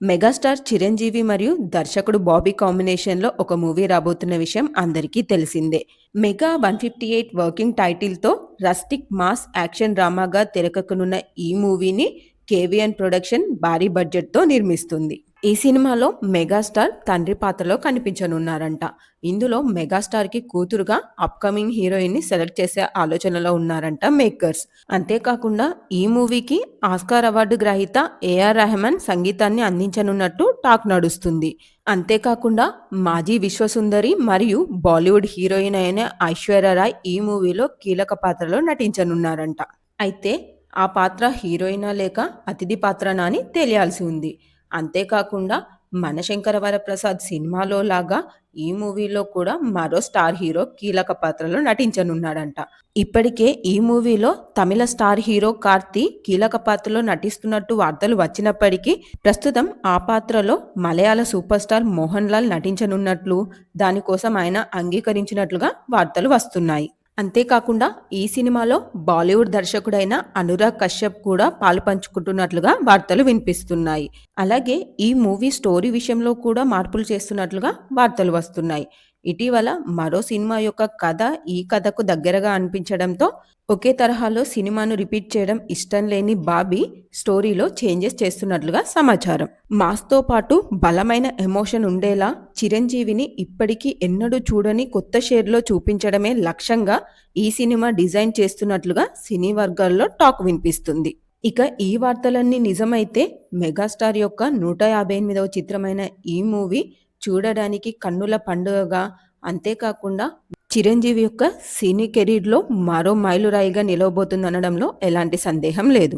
Megastar Chiranjeevi మరియు దర్శకుడు బాబీ కాంబినేషన్లో ఒక మూవీ రాబోతున్న విషయం అందరికీ తెలిసిందే. Mega one fifty eight working టైటిల్తో రస్టిక్ మాస్ యాక్షన్ డ్రామాగా తెరకెక్కనున్న ఈ మూవీని కేవీఎన్ ప్రొడక్షన్ భారీ బడ్జెట్తో నిర్మిస్తుంది. ఈ సినిమాలో మెగాస్టార్ తండ్రి పాత్రలో కనిపించనున్నారంట. ఇందులో మెగాస్టార్కి కూతురుగా అప్కమింగ్ హీరోయిన్ని సెలెక్ట్ చేసే ఆలోచనలో ఉన్నారంట మేకర్స్ అంతేకాకుండా ఈ మూవీకి ఆస్కార్ అవార్డు గ్రహీత ఏఆర్ రెహమాన్ సంగీతాన్ని అందించనున్నట్టు టాక్ నడుస్తుంది. అంతేకాకుండా మాజీ విశ్వసుందరి మరియు బాలీవుడ్ హీరోయిన్ అయిన ఐశ్వర్యరాయ్ ఈ మూవీలో కీలక పాత్రలో నటించనున్నారంట. అయితే ఆ పాత్ర హీరోయినా లేక అతిథి పాత్రనా అని తెలియాల్సి ఉంది. అంతేకాకుండా మనశంకర వరప్రసాద్ సినిమాలో లాగా ఈ మూవీలో కూడా మరో స్టార్ హీరో కీలక పాత్రలో నటించనున్నాడంట. ఇప్పటికే ఈ మూవీలో తమిళ స్టార్ హీరో కార్తీ కీలక పాత్రలో నటిస్తున్నట్టు వార్తలు వచ్చినప్పటికీ ప్రస్తుతం ఆ పాత్రలో మలయాళ సూపర్ స్టార్ మోహన్ లాల్ నటించనున్నట్లు దానికోసం ఆయన అంగీకరించినట్లుగా వార్తలు వస్తున్నాయి. అంతేకాకుండా ఈ సినిమాలో బాలీవుడ్ దర్శకుడైన అనురాగ్ కశ్యప్ కూడా పాలు పంచుకుంటున్నట్లుగా వార్తలు వినిపిస్తున్నాయి. అలాగే ఈ మూవీ స్టోరీ విషయంలో కూడా మార్పులు చేస్తున్నట్లుగా వార్తలు వస్తున్నాయి. ఇటీవల మరో సినిమా యొక్క కథ ఈ కథకు దగ్గరగా అనిపించడంతో ఒకే తరహాలో సినిమాను రిపీట్ చేయడం ఇష్టం లేని బాబీ స్టోరీలో చేంజెస్ చేస్తున్నట్లుగా సమాచారం. మాస్తో పాటు బలమైన ఎమోషన్ ఉండేలా చిరంజీవిని ఇప్పటికీ ఎన్నడూ చూడని కొత్త షేర్లో చూపించడమే లక్ష్యంగా ఈ సినిమా డిజైన్ చేస్తున్నట్లుగా సినీ వర్గాల్లో టాక్ వినిపిస్తుంది. ఇక ఈ వార్తలన్నీ నిజమైతే మెగాస్టార్ యొక్క నూట యాభై ఎనిమిదవ చిత్రమైన ఈ మూవీ చూడడానికి కన్నుల పండుగగా. అంతేకాకుండా చిరంజీవి యొక్క సినీ కెరీర్లో మరో మైలురాయిగా నిలవబోతుందనడంలో ఎలాంటి సందేహం లేదు.